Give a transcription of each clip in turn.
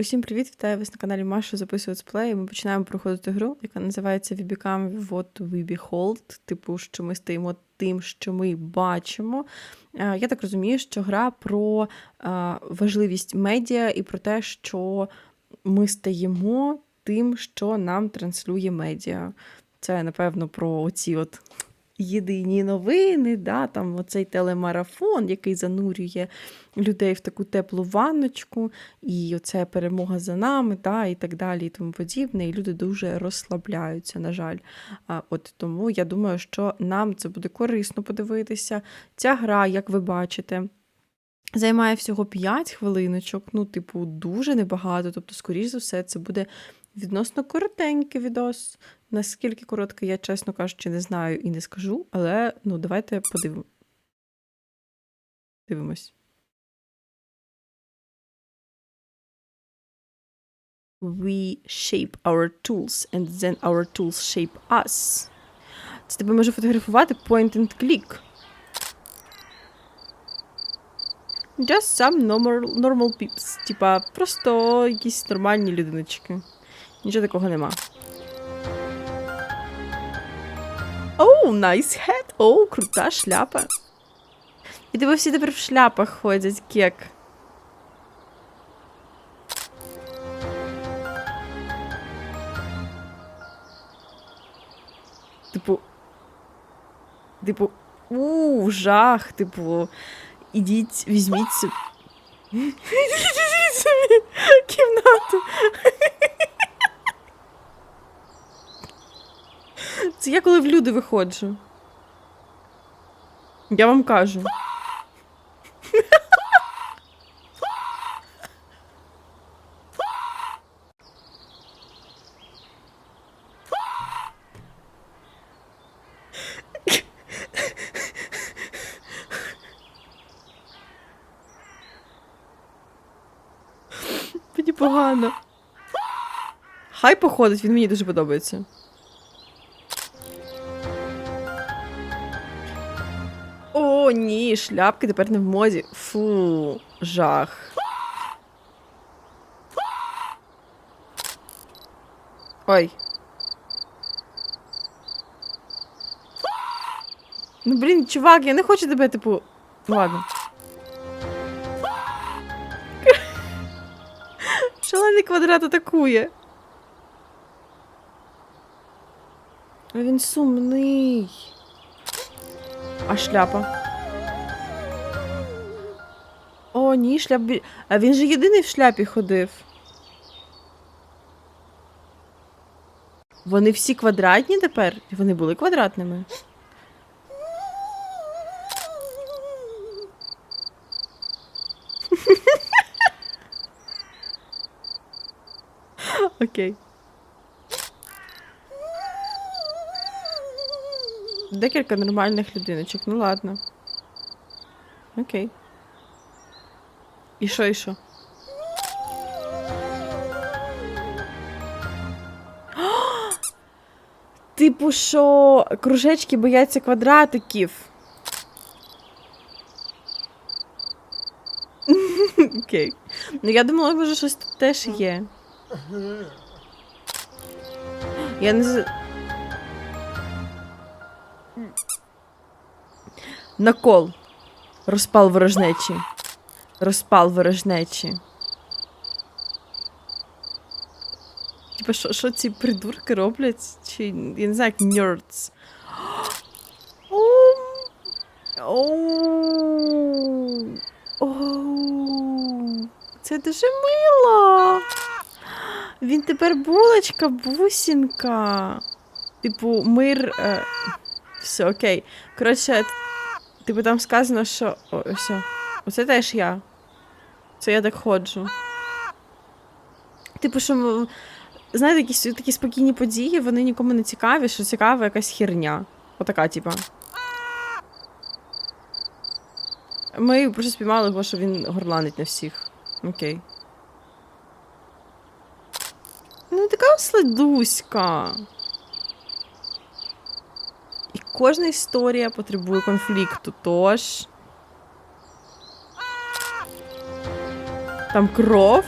Усім привіт! Вітаю вас на каналі Маша записує летсплей. Ми починаємо проходити гру, яка називається We What We Behold. Типу, що ми стаємо тим, що ми бачимо. Е, Я так розумію, що гра про е, важливість медіа і про те, що ми стаємо тим, що нам транслює медіа. Це, напевно, про оці от єдині новини, да, там оцей телемарафон, який занурює людей в таку теплу ванночку, і оце перемога за нами, та, і так далі, і тому подібне. І люди дуже розслабляються, на жаль. От Тому я думаю, що нам це буде корисно подивитися. Ця гра, як ви бачите, займає всього 5 хвилиночок, ну, типу, дуже небагато. Тобто, скоріш за все, це буде відносно коротенький відос. Наскільки короткий, я, чесно кажучи, не знаю і не скажу, але ну, давайте подивимо. Дивимось. We shape our tools and then our tools shape us. Це тебе може фотографувати point and click. Just some normal, normal peeps. Типа, просто якісь нормальні людиночки. Нічого такого нема. Оу, nice hat! Оу, крута шляпа. І тебе всі тепер в шляпах ходять, кек. Типу. Типу, у, жах, типу. Ідіть, візьміть собі. Візьміть собі кімнату. Це я коли в люди виходжу. Я вам кажу. Мені погано. Хай походить, він мені дуже подобається. О, ні, шляпки тепер не в моді. Фу, жах. Ой. Ну, блін, чувак, я не хочу тебе, типу. Ладно. Шалений квадрат атакує. А він сумний. А шляпа? О, ні, шляп. бі- А він же єдиний в шляпі ходив. Вони всі квадратні тепер? Вони були квадратними. Окей. Декілька нормальних людиночок, ну ладно. Окей. І що, і що? Типу, що кружечки бояться квадратиків. Окей. Ну я думала, може, щось тут теж є. Я не. Накол. Розпал ворожнечі. Розпал ворожнечі. Типа, що, ці придурки роблять? Чи я не знаю, як. Оу. Це дуже мило. Він тепер булочка, бусінка. Типу, мир. Е... Все, окей. Коротше, типу там сказано, що. О, все. Оце теж я. Це я так ходжу. Типу, що. Знаєте, якісь такі спокійні події, вони нікому не цікаві, що цікава якась херня. Отака, типа. Ми просто спіймали його, що він горланить на всіх. Окей. Ну, така сладуська. І кожна історія потребує конфлікту, тож. Там кров.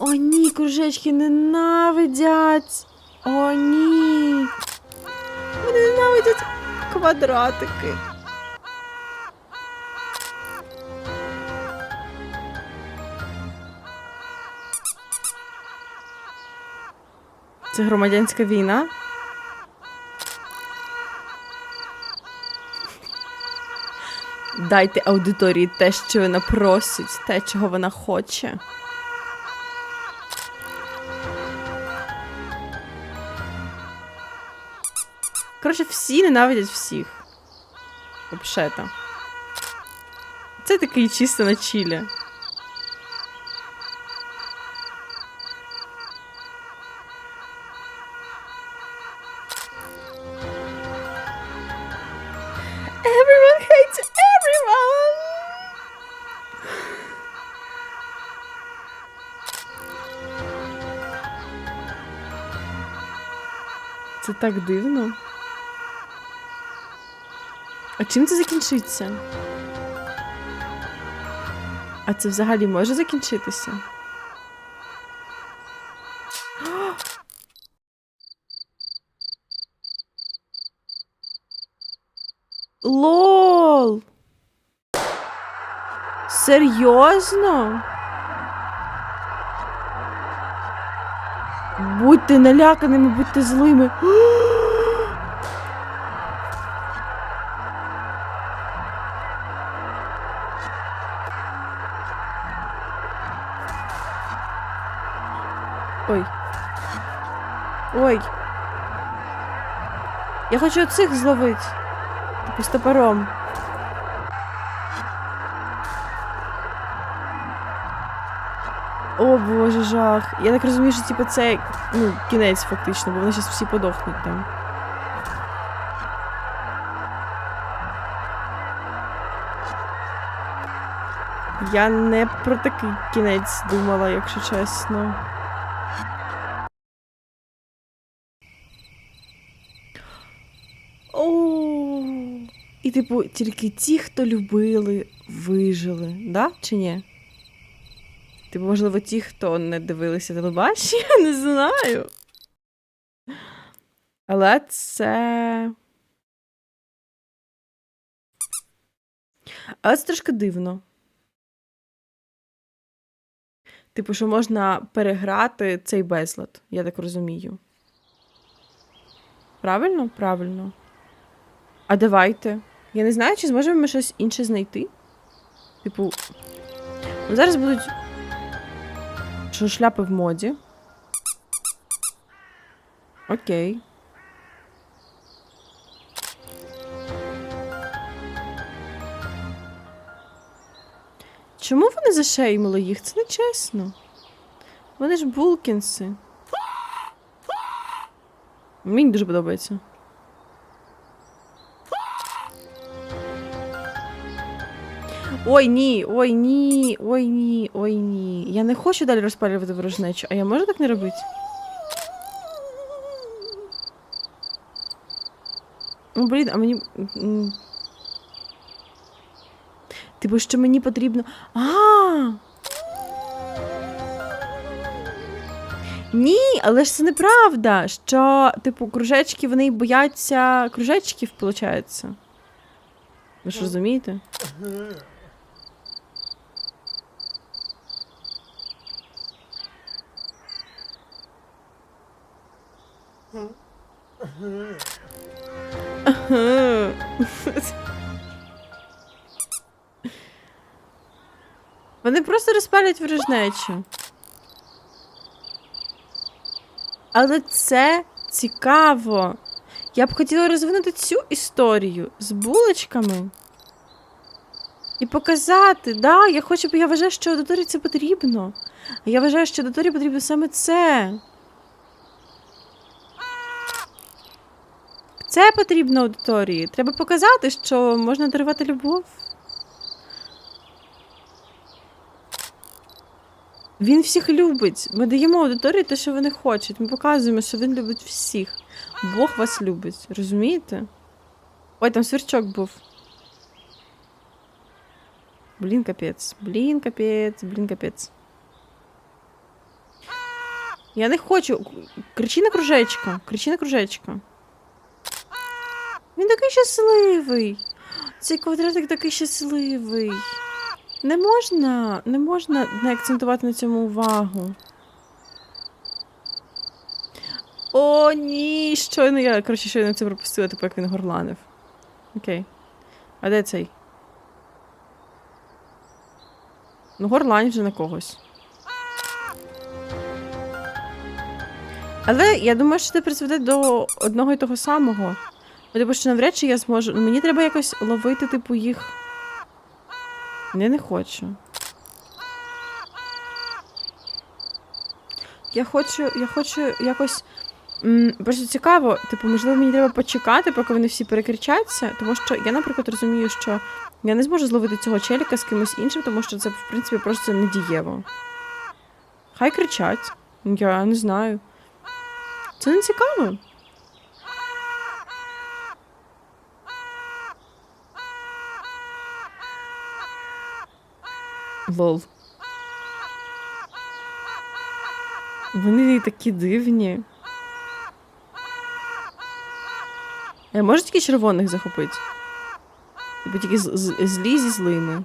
О, ні, кружечки ненавидять. О, ні. Вони ненавидять квадратики. Це громадянська війна. Дайте аудиторії те, що вона просить, те, чого вона хоче. Коротше, всі ненавидять всіх. Взагалі-то. Це такий чисто на чілі. Так дивно. А чим це закінчиться? А це взагалі може закінчитися? Лол! Серйозно? Будьте наляканими, будьте злими. Ой. Ой. Я хочу цих зловити. Типу топором. О, боже, жах. Я так розумію, що типу, це ну, кінець фактично, бо вони зараз всі подохнуть там. Я не про такий кінець думала, якщо чесно. О, і типу, тільки ті, хто любили, вижили, да? Чи ні? Типу, можливо, ті, хто не дивилися телебачення, не знаю. Але це. Але це трошки дивно. Типу, що можна переграти цей безлад, я так розумію. Правильно? Правильно. А давайте. Я не знаю, чи зможемо ми щось інше знайти. Типу. Зараз будуть. Що шляпи в моді. Окей. Чому вони зашеймили їх? Це не чесно. Вони ж булкінси. Мені дуже подобається. Ой, ні, ой, ні, ой, ні, ой, ні. Я не хочу далі розпалювати ворожнечу, а я можу так не робити? Ну, блін, а мені. Типу, що мені потрібно. А! Ні, але ж це неправда. Що, типу, кружечки вони бояться кружечків, виходить. Ви ж розумієте? Вони просто розпалять ворожнечу. Але це цікаво. Я б хотіла розвинути цю історію з булочками. І показати, да, я хочу, я вважаю, що аудиторії це потрібно. Я вважаю, що аудиторії потрібно саме це. Це потрібно аудиторії. Треба показати, що можна дарувати любов. Він всіх любить. Ми даємо аудиторії те, що вони хочуть. Ми показуємо, що він любить всіх. Бог вас любить. Розумієте? Ой, там сверчок був. Блін, капець. Блін, капець, блін, капець. Я не хочу. Кричи на кружечка. Кричи на кружечка. Він такий щасливий. Цей квадратик такий щасливий. Не можна, не можна не акцентувати на цьому увагу. О, ні, щойно я, коротше, щойно це пропустила, типу, як він горланив. Окей. А де цей? Ну, горлань вже на когось. Але я думаю, що це призведе до одного і того самого. Типу, що навряд чи я зможу. Ну, мені треба якось ловити, типу, їх. Я не хочу. Я хочу, я хочу якось. Просто цікаво, типу, можливо, мені треба почекати, поки вони всі перекричаться, тому що я, наприклад, розумію, що я не зможу зловити цього челіка з кимось іншим, тому що це, в принципі, просто недієво. Хай кричать. Я не знаю. Це не цікаво. Лол. Вони такі дивні. Я можу тільки червоних захопити? Типу тільки злі зі злими.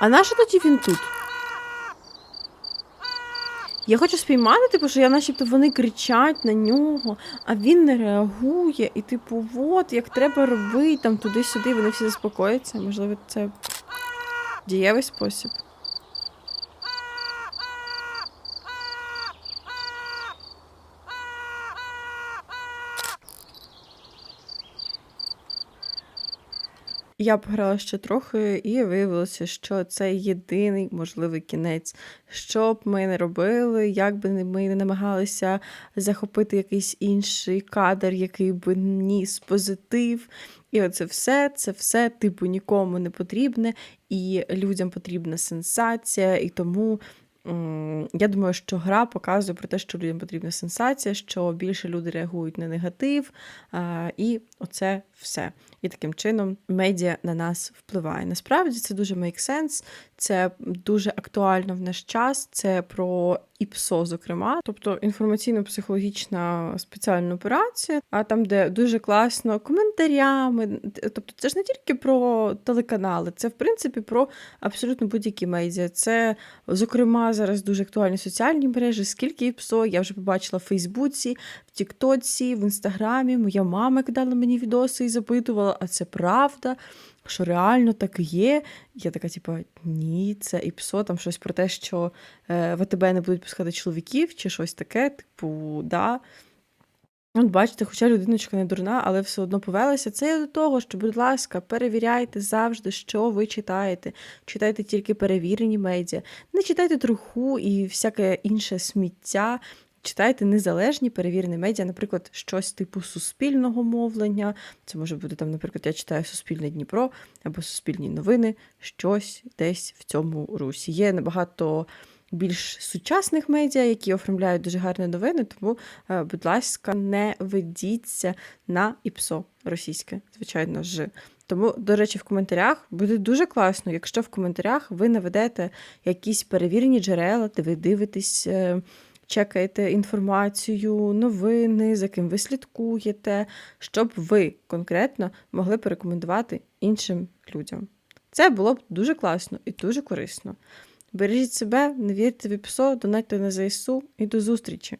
А нащо тоді він тут? Я хочу спіймати, типу, що я начебто вони кричать на нього, а він не реагує. І, типу, от як треба робити, там туди-сюди, вони всі заспокояться. Можливо, це дієвий спосіб. Я пограла ще трохи, і виявилося, що це єдиний можливий кінець. Що б ми не робили, як би ми не намагалися захопити якийсь інший кадр, який би ніс позитив. І оце все, це все, типу, нікому не потрібне, і людям потрібна сенсація, і тому. Я думаю, що гра показує про те, що людям потрібна сенсація, що більше люди реагують на негатив, і оце все. І таким чином медіа на нас впливає. Насправді це дуже make sense, це дуже актуально в наш час. Це про ІПСО, зокрема, тобто інформаційно-психологічна спеціальна операція, а там, де дуже класно коментарями. Тобто, це ж не тільки про телеканали, це в принципі про абсолютно будь-які медіа. Це, зокрема, зараз дуже актуальні соціальні мережі. Скільки псо я вже побачила в Фейсбуці, в Тіктоці, в Інстаграмі. Моя мама кидала мені відоси і запитувала, а це правда, що реально так є. Я така, типу, ні, це і псо, там щось про те, що е, ВТБ не будуть пускати чоловіків, чи щось таке, типу, да. От бачите, хоча людиночка не дурна, але все одно повелася. Це і до того, що, будь ласка, перевіряйте завжди, що ви читаєте. Читайте тільки перевірені медіа. Не читайте труху і всяке інше сміття. Читайте незалежні перевірені медіа, наприклад, щось типу суспільного мовлення. Це може бути там, наприклад, я читаю Суспільне Дніпро або Суспільні новини, щось десь в цьому русі. Є набагато більш сучасних медіа, які оформляють дуже гарні новини. Тому, е, будь ласка, не ведіться на ІПСО російське, звичайно ж. Тому, до речі, в коментарях буде дуже класно, якщо в коментарях ви наведете якісь перевірені джерела, де ви дивитесь. е, Чекаєте інформацію, новини, за ким ви слідкуєте, щоб ви конкретно могли порекомендувати іншим людям. Це було б дуже класно і дуже корисно. Бережіть себе, не вірте в псо, донайте на ЗСУ і до зустрічі!